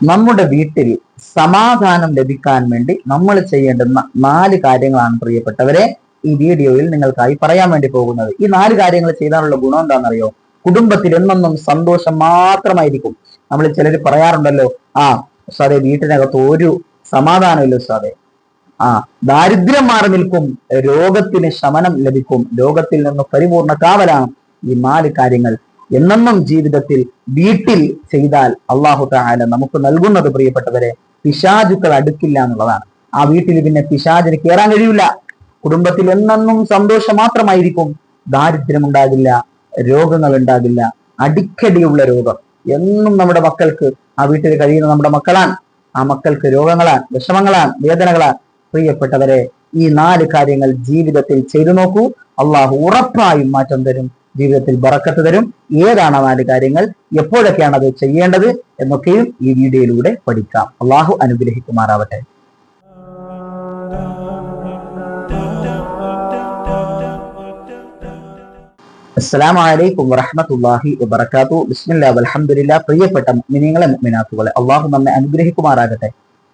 നമ്മുടെ വീട്ടിൽ സമാധാനം ലഭിക്കാൻ വേണ്ടി നമ്മൾ ചെയ്യേണ്ടുന്ന നാല് കാര്യങ്ങളാണ് പ്രിയപ്പെട്ടവരെ ഈ വീഡിയോയിൽ നിങ്ങൾക്കായി പറയാൻ വേണ്ടി പോകുന്നത്. ഈ നാല് കാര്യങ്ങൾ ചെയ്താലുള്ള ഗുണം എന്താണെന്നറിയോ? കുടുംബത്തിൽ എന്നെന്നും സന്തോഷം മാത്രമായിരിക്കും. നമ്മൾ ചിലർ പറയാറുണ്ടല്ലോ ആ സാറേ വീട്ടിനകത്ത് ഒരു സമാധാനമില്ല സാറേ ആ ദാരിദ്ര്യം മാറി നിൽക്കും രോഗത്തിന് ശമനം ലഭിക്കും രോഗത്തിൽ നിന്ന് പരിപൂർണ കാവലാണ്. ഈ നാല് കാര്യങ്ങൾ എന്നെന്നും ജീവിതത്തിൽ വീട്ടിൽ ചെയ്താൽ അള്ളാഹു താല നമുക്ക് നൽകുന്നത് പ്രിയപ്പെട്ടവരെ പിശാചുക്കൾ അടുക്കില്ല എന്നുള്ളതാണ്. ആ വീട്ടിൽ പിന്നെ പിശാചിന് കയറാൻ കഴിയില്ല കുടുംബത്തിൽ എന്നെന്നും സന്തോഷം മാത്രമായിരിക്കും. ദാരിദ്ര്യം ഉണ്ടാകില്ല രോഗങ്ങൾ ഉണ്ടാകില്ല അടിക്കടിയുള്ള രോഗം. എന്നും നമ്മുടെ മക്കൾക്ക് ആ വീട്ടിൽ കഴിയുന്ന നമ്മുടെ മക്കളാണ്. ആ മക്കൾക്ക് രോഗങ്ങളാണ് വിഷമങ്ങളാണ് വേദനകളാണ്. പ്രിയപ്പെട്ടവരെ ഈ നാല് കാര്യങ്ങൾ ജീവിതത്തിൽ ചെയ്തു നോക്കൂ. അള്ളാഹു ഉറപ്പായും മാറ്റം തരും. ജീവിതത്തിൽ ബറക്കത്ത് തരും. ഏതാണ് ആ നാല് കാര്യങ്ങൾ? എപ്പോഴൊക്കെയാണ് അത് ചെയ്യേണ്ടത്? എന്നൊക്കെയും ഈ വീഡിയോയിലൂടെ പഠിക്കാം. അള്ളാഹു അനുഗ്രഹിക്കുമാറാവട്ടെ. അസ്സലാമു അലൈക്കും വറഹ്മത്തുള്ളാഹി വബറകാതു ബിസ്മില്ലാ വൽഹംദുലില്ലാ പ്രിയപ്പെട്ട മിനിങ്ങളെ മുഅ്മിനാത്തുകളെ അള്ളാഹു നമ്മെ അനുഗ്രഹിക്കുമാറാകട്ടെ.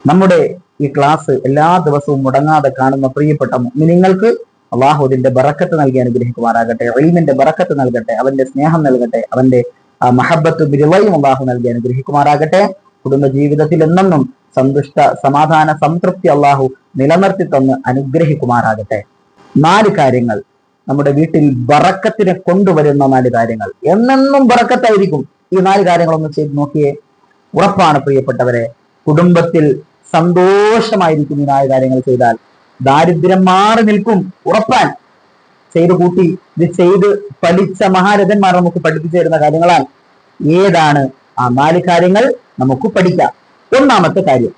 നമ്മുടെ ഈ ക്ലാസ് എല്ലാ ദിവസവും മുടങ്ങാതെ കാണുന്ന പ്രിയപ്പെട്ട മുഅ്മിനീങ്ങൾക്ക് അള്ളാഹു അതിന്റെ ബറക്കത്ത് നൽകി അനുഗ്രഹിക്കുമാറാകട്ടെ റീമിന്റെ ബറക്കത്ത് നൽകട്ടെ അവന്റെ സ്നേഹം നൽകട്ടെ അവന്റെ മഹബത്ത് ബിരുവയും അള്ളാഹു നൽകി അനുഗ്രഹിക്കുമാറാകട്ടെ. കുടുംബ ജീവിതത്തിൽ എന്നെന്നും സന്തുഷ്ട സമാധാന സംതൃപ്തി അള്ളാഹു നിലനിർത്തി തന്ന് അനുഗ്രഹിക്കുമാറാകട്ടെ. നാല് കാര്യങ്ങൾ നമ്മുടെ വീട്ടിൽ ബറക്കത്തിനെ കൊണ്ടുവരുന്ന നാല് കാര്യങ്ങൾ. എന്നെന്നും ബറക്കത്തായിരിക്കും. ഈ നാല് കാര്യങ്ങളൊന്ന് ചെയ്ത് നോക്കിയേ. ഉറപ്പാണ് പ്രിയപ്പെട്ടവരെ കുടുംബത്തിൽ സന്തോഷമായിരിക്കും ഈ നാല് കാര്യങ്ങൾ ചെയ്താൽ. ദാരിദ്ര്യം മാറി നിൽക്കും. ഉറപ്പാൻ ചെയ്ത് കൂട്ടി. ഇത് ചെയ്ത് പഠിച്ച മഹാരഥന്മാർ നമുക്ക് പഠിപ്പിച്ചു തരുന്ന കാര്യങ്ങളാണ് ഏതാണ്? ആ നാല് കാര്യങ്ങൾ നമുക്ക് പഠിക്കാം. ഒന്നാമത്തെ കാര്യം.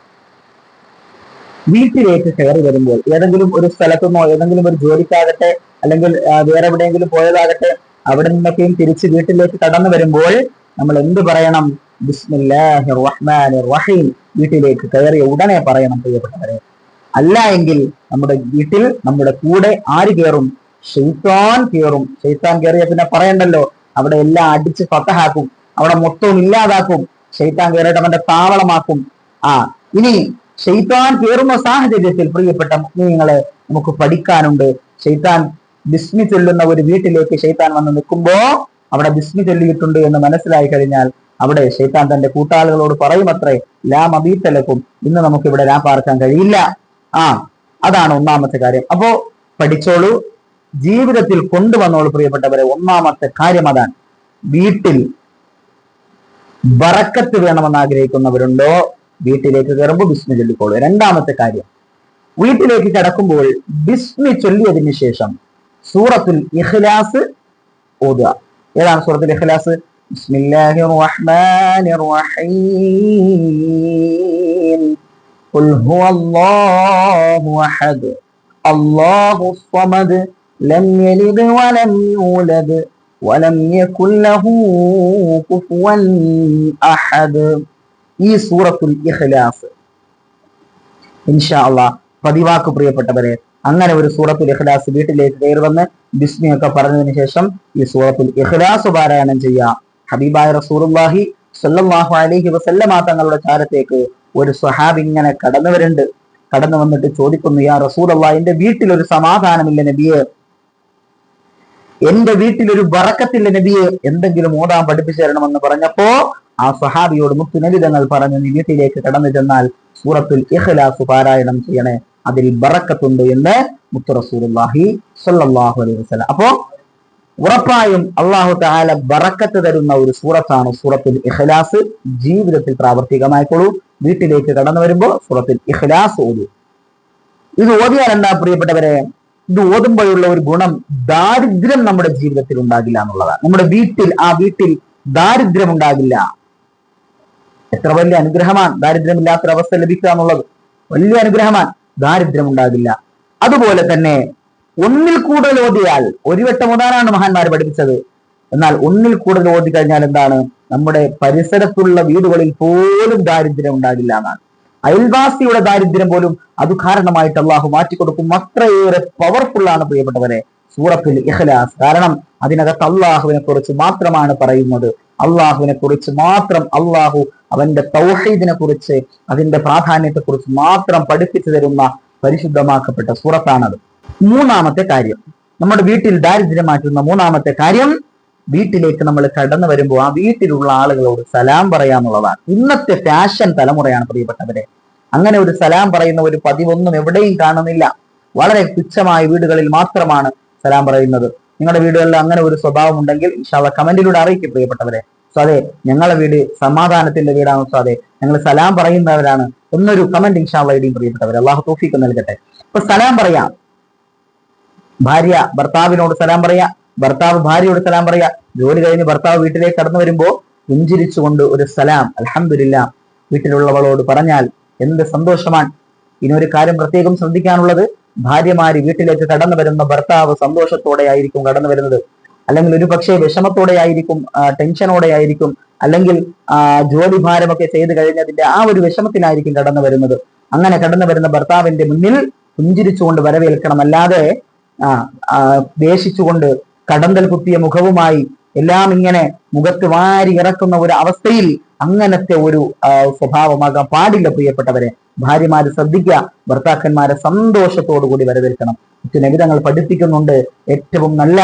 വീട്ടിലേക്ക് കയറി വരുമ്പോൾ ഏതെങ്കിലും ഒരു സ്ഥലത്തുനിന്നോ ഏതെങ്കിലും ഒരു ജോലിക്കാകട്ടെ അല്ലെങ്കിൽ വേറെ എവിടെയെങ്കിലും പോയതാകട്ടെ അവിടെ നിന്നൊക്കെയും തിരിച്ച് വീട്ടിലേക്ക് കടന്നു വരുമ്പോൾ നമ്മൾ എന്ത് പറയണം? ബിസ്മില്ലാഹിർ റഹ്മാനിർ റഹീം. വീട്ടിലേക്ക് കയറിയ ഉടനെ പറയണം പ്രിയപ്പെട്ടവരെ. അല്ല എങ്കിൽ നമ്മുടെ വീട്ടിൽ നമ്മുടെ കൂടെ ആര് കയറും ഷെയ്ത്താൻ കയറും ഷെയ്ത്താൻ കയറിയ പിന്നെ പറയണ്ടല്ലോ. അവിടെ എല്ലാം അടിച്ച് ഫത്തഹാക്കും. അവിടെ മൊത്തവും ഇല്ലാതാക്കും. ഷെയ്ത്താൻ കയറിയിട്ട് അവന്റെ താവളമാക്കും. ആ ഇനി ഷെയ്ത്താൻ കയറുന്ന സാഹചര്യത്തിൽ പ്രിയപ്പെട്ട മുസ്ലിങ്ങളെ നമുക്ക് പഠിക്കാനുണ്ട്. ഷെയ്ത്താൻ ബിസ്മി ചൊല്ലുന്ന ഒരു വീട്ടിലേക്ക് ഷെയ്ത്താൻ വന്ന് നിൽക്കുമ്പോ അവിടെ ബിസ്മി ചൊല്ലിയിട്ടുണ്ട് എന്ന് മനസ്സിലായി കഴിഞ്ഞാൽ അവിടെ ഷെയ്ത്താൻ തന്റെ കൂട്ടാളികളോട് പറയുമത്രേ ലാ മബീത്തലക്കും. ഇന്ന് നമുക്ക് ഇവിടെ ലാ പാർക്കാൻ കഴിയില്ല. ആ അതാണ് ഒന്നാമത്തെ കാര്യം. അപ്പോ പഠിച്ചോളൂ. ജീവിതത്തിൽ കൊണ്ടുവന്നോളൂ പ്രിയപ്പെട്ടവരെ. ഒന്നാമത്തെ കാര്യം അതാണ്. വീട്ടിൽ ബറക്കത്ത് വേണമെന്ന് ആഗ്രഹിക്കുന്നവരുണ്ടോ? വീട്ടിലേക്ക് കയറുമ്പോൾ ബിസ്മി ചൊല്ലിക്കോളൂ. രണ്ടാമത്തെ കാര്യം. വീട്ടിലേക്ക് കടക്കുമ്പോൾ ബിസ്മി ചൊല്ലിയതിനു ശേഷം സൂറത്തുൽ ഇഖ്ലാസ് ഓതുക. ഏതാണ് സൂറത്തുൽ ഇഖ്ലാസ്? ബിസ്മില്ലാഹിർ റഹ്മാനിർ റഹീം. ഖുൽ الله أحد. الله الصمد لم يلد ولم يولد ولم يكن له كفوا أحد. ഈ സൂറത്തുൽ ഇഖ്ലാസ് ഇൻഷാ അള്ളാഹ് പതിവാക്ക് പ്രിയപ്പെട്ടവരെ അങ്ങനെ ഒരു സൂറത്തുൽ ഇഖ്ലാസ് വീട്ടിലേക്ക് കയറി വന്ന് ബിസ്മിയൊക്കെ പറഞ്ഞതിന് ശേഷം ഈ സൂറത്തുൽ ഇഖ്ലാസ് പാരായണം ചെയ്യുക ഹബീബായ റസൂലുള്ളാഹി സല്ലല്ലാഹു അലൈഹി വസല്ലമ തങ്ങളുടെ ചാരത്തേക്ക് ഒരു സ്വഹാബ് ഇങ്ങനെ കടന്നു വരുന്നുണ്ട് കടന്നു വന്നിട്ട് ചോദിക്കുന്നു യാ റസൂലല്ലാ എന്റെ വീട്ടിൽ ഒരു സമാധാനമില്ല നബിയെ. എന്റെ വീട്ടിൽ ഒരു ബറക്കത്തില്ല നബിയെ. എന്തെങ്കിലും ഓടാൻ പഠിപ്പിച്ചു തരണമെന്ന് പറഞ്ഞപ്പോ ആ സഹാബിയോട് മുത്തുനബി തങ്ങൾ പറഞ്ഞു നീ വീട്ടിലേക്ക് കടന്നു ചെന്നാൽ സൂറത്തുൽ ഇഖ്ലാസ് പാരായണം ചെയ്യണേ. അതിൽ ബറക്കത്തുണ്ട് എന്ന് മുത്തു റസൂലുള്ളാഹി സ്വല്ലല്ലാഹു അലൈഹി വസല്ലം. അപ്പോ ഉറപ്പായും അള്ളാഹു തആല ബറക്കത്ത് തരുന്ന ഒരു സൂറത്താണ് സൂറത്തുൽ ഇഖ്ലാസ്. ജീവിതത്തിൽ പ്രാവർത്തികമായിക്കോളൂ വീട്ടിലേക്ക് കടന്നു വരുമ്പോൾ സൂറത്തുൽ ഇഖ്ലാസ് ഓതു. ഇത് ഓതിയാൽ എന്താ പ്രിയപ്പെട്ടവരെ? ഇത് ഓതുമ്പോഴുള്ള ഒരു ഗുണം ദാരിദ്ര്യം നമ്മുടെ ജീവിതത്തിൽ ഉണ്ടാകില്ല എന്നുള്ളതാണ്. നമ്മുടെ വീട്ടിൽ ആ വീട്ടിൽ ദാരിദ്ര്യം ഉണ്ടാകില്ല. എത്ര വലിയ അനുഗ്രഹമാണ് ദാരിദ്ര്യമില്ലാത്തൊരവസ്ഥ ലഭിക്കുക എന്നുള്ളത്. വലിയ അനുഗ്രഹമാണ് ദാരിദ്ര്യം ഉണ്ടാകില്ല. അതുപോലെ തന്നെ ഒന്നിൽ കൂടുതൽ ഓതിയാൽ ഒരു വട്ടം ഓതാനാണ് മഹാന്മാർ പഠിപ്പിച്ചത്. എന്നാൽ ഒന്നിൽ കൂടുതൽ ഓതി കഴിഞ്ഞാൽ എന്താണ്? നമ്മുടെ പരിസരത്തുള്ള വീടുകളിൽ പോലും ദാരിദ്ര്യം ഉണ്ടാകില്ല എന്നാണ്. അയൽവാസിയുടെ ദാരിദ്ര്യം പോലും അത് കാരണമായിട്ട് അള്ളാഹു മാറ്റിക്കൊടുക്കും. അത്രയേറെ പവർഫുൾ ആണ് പ്രിയപ്പെട്ടവരെ സൂറത്തിൽ ഇഖ്ലാസ്. കാരണം അതിനകത്ത് അള്ളാഹുവിനെ കുറിച്ച് മാത്രമാണ് പറയുന്നത്. അള്ളാഹുവിനെ കുറിച്ച് മാത്രം അള്ളാഹു അവന്റെ തൗഹീദിനെ കുറിച്ച് അതിന്റെ പ്രാധാന്യത്തെ കുറിച്ച് മാത്രം പഠിപ്പിച്ചു തരുന്ന പരിശുദ്ധമാക്കപ്പെട്ട സൂറത്താണത്. മൂന്നാമത്തെ കാര്യം നമ്മുടെ വീട്ടിൽ ദാരിദ്ര്യം മാറ്റുന്ന മൂന്നാമത്തെ കാര്യം വീട്ടിലേക്ക് നമ്മൾ കടന്നു വരുമ്പോൾ ആ വീട്ടിലുള്ള ആളുകളോട് സലാം പറയാന്നുള്ളതാണ്. ഇന്നത്തെ ഫാഷൻ തലമുറയാണ് പ്രിയപ്പെട്ടവരെ. അങ്ങനെ ഒരു സലാം പറയുന്ന ഒരു പതിവൊന്നും എവിടെയും കാണുന്നില്ല. വളരെ തുച്ഛമായ വീടുകളിൽ മാത്രമാണ് സലാം പറയുന്നത്. നിങ്ങളുടെ വീടുകളിൽ അങ്ങനെ ഒരു സ്വഭാവം ഉണ്ടെങ്കിൽ ഇൻഷാള്ള കമന്റിലൂടെ അറിയിക്കും പ്രിയപ്പെട്ടവരെ. സോ അതെ ഞങ്ങളെ വീട് സമാധാനത്തിന്റെ വീടാണ്. സോ അതെ ഞങ്ങൾ സലാം പറയുന്നവരാണ് എന്നൊരു കമന്റ് ഇൻഷാള്ള ഇടിയും പ്രിയപ്പെട്ടവരെ. അള്ളാഹു തോഫിക്ക് നൽകട്ടെ. അപ്പൊ സലാം പറയാം. ഭാര്യ ഭർത്താവിനോട് സലാം പറയാ. ഭർത്താവ് ഭാര്യയോട് സലാം പറയുക ജോലി കഴിഞ്ഞ് ഭർത്താവ് വീട്ടിലേക്ക് കടന്നു വരുമ്പോൾ പുഞ്ചിരിച്ചുകൊണ്ട് ഒരു സലാം അലഹമില്ല വീട്ടിലുള്ളവളോട് പറഞ്ഞാൽ എന്ത് സന്തോഷമാണ്. ഇനി ഒരു കാര്യം പ്രത്യേകം ശ്രദ്ധിക്കാനുള്ളത് ഭാര്യമാര് വീട്ടിലേക്ക് കടന്നു വരുന്ന ഭർത്താവ് സന്തോഷത്തോടെ ആയിരിക്കും കടന്നു വരുന്നത്. അല്ലെങ്കിൽ ഒരു പക്ഷേ വിഷമത്തോടെ ആയിരിക്കും ടെൻഷനോടെ ആയിരിക്കും അല്ലെങ്കിൽ ജോലി ഭാരമൊക്കെ ചെയ്തു കഴിഞ്ഞതിന്റെ ആ ഒരു വിഷമത്തിലായിരിക്കും കടന്നു വരുന്നത്. അങ്ങനെ കടന്നു വരുന്ന ഭർത്താവിന്റെ മുന്നിൽ പുഞ്ചിരിച്ചുകൊണ്ട് വരവേൽക്കണം. അല്ലാതെ ദേഷിച്ചുകൊണ്ട് കടന്തൽ കുത്തിയ മുഖവുമായി എല്ലാം ഇങ്ങനെ മുഖത്ത് വാരി ഇറക്കുന്ന ഒരു അവസ്ഥയിൽ അങ്ങനത്തെ ഒരു സ്വഭാവമാകാൻ പാടില്ല പ്രിയപ്പെട്ടവരെ. ഭാര്യമാര് ശ്രദ്ധിക്കുക ഭർത്താക്കന്മാരെ സന്തോഷത്തോടു കൂടി വരവേൽക്കണം നബിതങ്ങൾ പഠിപ്പിക്കുന്നുണ്ട്. ഏറ്റവും നല്ല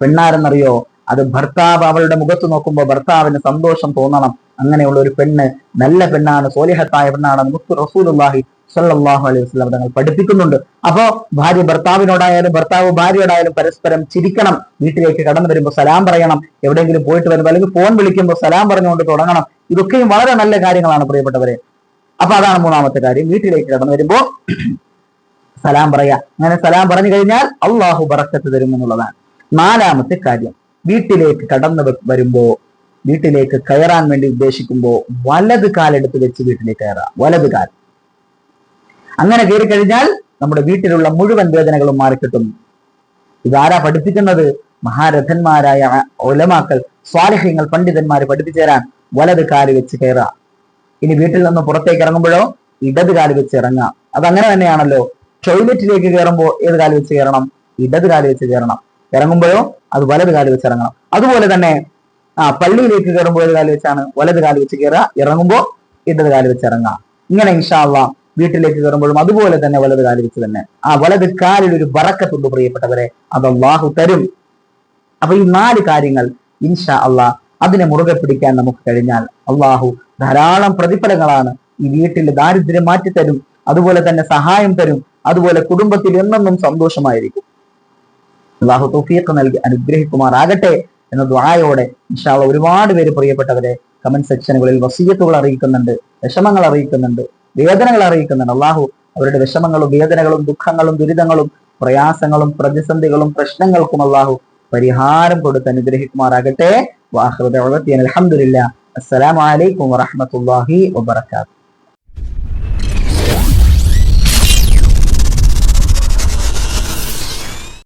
പെണ്ണാരെന്നറിയോ? അത് ഭർത്താവ് അവളുടെ മുഖത്ത് നോക്കുമ്പോൾ ഭർത്താവിന് സന്തോഷം തോന്നണം. അങ്ങനെയുള്ള ഒരു പെണ്ണ് നല്ല പെണ്ണാണ് സോലിഹത്തായ പെണ്ണാണ് മുത്തു റസൂലുല്ലാഹി സല്ലാഹു അലൈഹി വസ്ലാം തങ്ങൾ പഠിപ്പിക്കുന്നുണ്ട്. അപ്പോ ഭാര്യ ഭർത്താവിനോടായാലും ഭർത്താവ് ഭാര്യയോടായാലും പരസ്പരം ചിരിക്കണം. വീട്ടിലേക്ക് കടന്നു വരുമ്പോൾ സലാം പറയണം. എവിടെയെങ്കിലും പോയിട്ട് വരുമ്പോൾ അല്ലെങ്കിൽ ഫോൺ വിളിക്കുമ്പോൾ സലാം പറഞ്ഞുകൊണ്ട് തുടങ്ങണം. ഇതൊക്കെയും വളരെ നല്ല കാര്യങ്ങളാണ് പ്രിയപ്പെട്ടവരെ. അപ്പൊ അതാണ് മൂന്നാമത്തെ കാര്യം. വീട്ടിലേക്ക് കടന്നു വരുമ്പോൾ സലാം പറയാ അങ്ങനെ സലാം പറഞ്ഞു കഴിഞ്ഞാൽ അള്ളാഹു ബറക്കത്ത് തരും എന്നുള്ളതാണ് നാലാമത്തെ കാര്യം. വീട്ടിലേക്ക് കടന്നു വരുമ്പോ വീട്ടിലേക്ക് കയറാൻ വേണ്ടി ഉദ്ദേശിക്കുമ്പോൾ വലത് കാലെടുത്ത് വെച്ച് വീട്ടിലേക്ക് കയറാം വലത് കാൽ. അങ്ങനെ കയറി കഴിഞ്ഞാൽ നമ്മുടെ വീട്ടിലുള്ള മുഴുവൻ വേദനകളും മാറിക്കിട്ടും. ഇതാരാ പഠിപ്പിക്കുന്നത്? മഹാരഥന്മാരായ ഒലമാക്കൾ സ്വാലഹ്യങ്ങൾ പണ്ഡിതന്മാര് പഠിപ്പിച്ചു തരാൻ വലത് കാൽ വെച്ച് കയറാം ഇനി വീട്ടിൽ നിന്ന് പുറത്തേക്ക് ഇറങ്ങുമ്പോഴോ ഇടത് കാൽ വെച്ച് ഇറങ്ങാം അങ്ങനെ തന്നെയാണല്ലോ. ടോയ്ലറ്റിലേക്ക് കയറുമ്പോൾ ഏത് കാൽ വെച്ച് കയറണം? ഇടത് കാൽ വെച്ച് കയറണം. ഇറങ്ങുമ്പോഴോ അത് വലത് കാൽ വെച്ച് ഇറങ്ങണം. അതുപോലെ തന്നെ ആ പള്ളിയിലേക്ക് കയറുമ്പോൾ ഏത് കാൽ വെച്ചാണ് വലത് കാൽ വെച്ച് കയറുക. ഇറങ്ങുമ്പോൾ ഇടത് കാൽ വെച്ച് ഇറങ്ങുക. ഇങ്ങനെ ഇൻഷാള്ള വീട്ടിലേക്ക് കയറുമ്പോഴും അതുപോലെ തന്നെ വലത് കാൽ വെച്ച് തന്നെ. ആ വലത് കാലിൽ ഒരു ബറക്കത്തുണ്ട് പ്രിയപ്പെട്ടവരെ. അത് അള്ളാഹു തരും. അപ്പൊ ഈ നാല് കാര്യങ്ങൾ ഇൻഷാ അള്ളാഹ് അതിനെ മുറുകെ പിടിക്കാൻ നമുക്ക് കഴിഞ്ഞാൽ അള്ളാഹു ധാരാളം പ്രതിഫലങ്ങളാണ് ഈ വീട്ടിൽ ദാരിദ്ര്യം മാറ്റി തരും. അതുപോലെ തന്നെ സഹായം തരും. അതുപോലെ കുടുംബത്തിൽ എന്നെന്നും സന്തോഷമായിരിക്കും. അള്ളാഹു തൊഫീഖ് നൽകി അനുഗ്രഹിക്കുമാറാകട്ടെ. എന്ന ദ്വായോടെ ഇൻഷാള്ള ഒരുപാട് പേര് പ്രിയപ്പെട്ടവരെ കമന്റ് സെക്ഷനുകളിൽ വസീയത്തുകൾ അറിയിക്കുന്നുണ്ട് വിഷമങ്ങൾ അറിയിക്കുന്നുണ്ട് വേദനകൾ അറിയിക്കുന്നുണ്ട്. അള്ളാഹു അവരുടെ വിഷമങ്ങളും വേദനകളും ദുഃഖങ്ങളും ദുരിതങ്ങളും പ്രയാസങ്ങളും പ്രതിസന്ധികളും പ്രശ്നങ്ങൾക്കും അള്ളാഹു പരിഹാരം കൊടുത്ത് അനുഗ്രഹിക്കുമാറാകട്ടെ. വാഹൃദ അലഹമുല്ല അസ്സലാമലൈക്കും വറഹമത്തല്ലാഹി വബർക്കാത്തു